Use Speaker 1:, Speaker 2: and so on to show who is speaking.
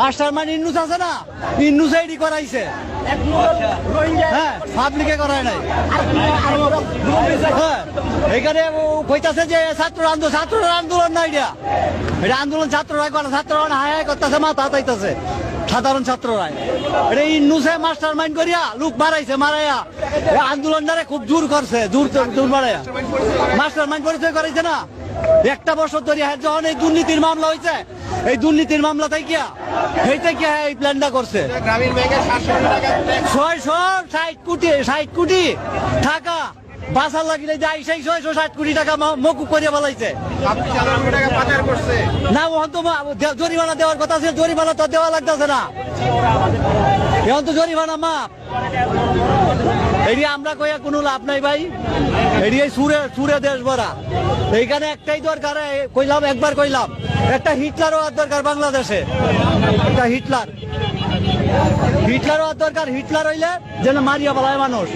Speaker 1: Master মানে ইন্নুস আছে না? ইন্নুস এডি করাইছে হ্যাঁ পাবলিকে করায় নাই। হ্যাঁ এখানে কইতাছে যে ছাত্র আন্দোলন ছাত্র আন্দোলন না এটা এটা আন্দোলন ছাত্ররা করে ছাত্ররা হায় হায় করতেছে, মাথা হাতাইতেছে। সাধারণ ছাত্ররা। এটা ইন্নুসে মাস্টার মাইন্ড করিয়া লোক মারাইছে, মারাইয়া। আন্দোলনটারে খুব জোর করছে, জোর জোর মারাইয়া। মাস্টার মাইন্ড পরিচয় করাইছে না? একটা বছর ধরে হ্যাঁ যখন এই দুর্নীতির মামলা হয়েছে এই দুর্নীতির মামলা তাই কিয়া? এইটা কি এই প্ল্যানটা করছে?
Speaker 2: গ্রামীণ ব্যাংকে 700 কোটি টাকা ট্যাক্স
Speaker 1: ছয়শো ষাট কোটি ষাট কোটি টাকা। বাসার লাগিলে যাই সেই ছয়শো ষাট কোটি টাকা মকুব করিয়া বলাইছে না ওখান তো জরিমানা দেওয়ার কথা ছিল, জরিমানা তো দেওয়া লাগতেছে না। এখন জরিমানা মাপ এটি আমরা কইয়া কোনো লাভ নাই ভাই। এটি এই সুরে সুরে দেশ ভরা। এইখানে একটাই দরকার কইলাম, একবার কইলাম। একটা হিটলার হওয়ার দরকার বাংলাদেশে। একটা হিটলার। হিটলার হওয়ার দরকার, হিটলার হইলে যেন মারিয়া বলায় মানুষ।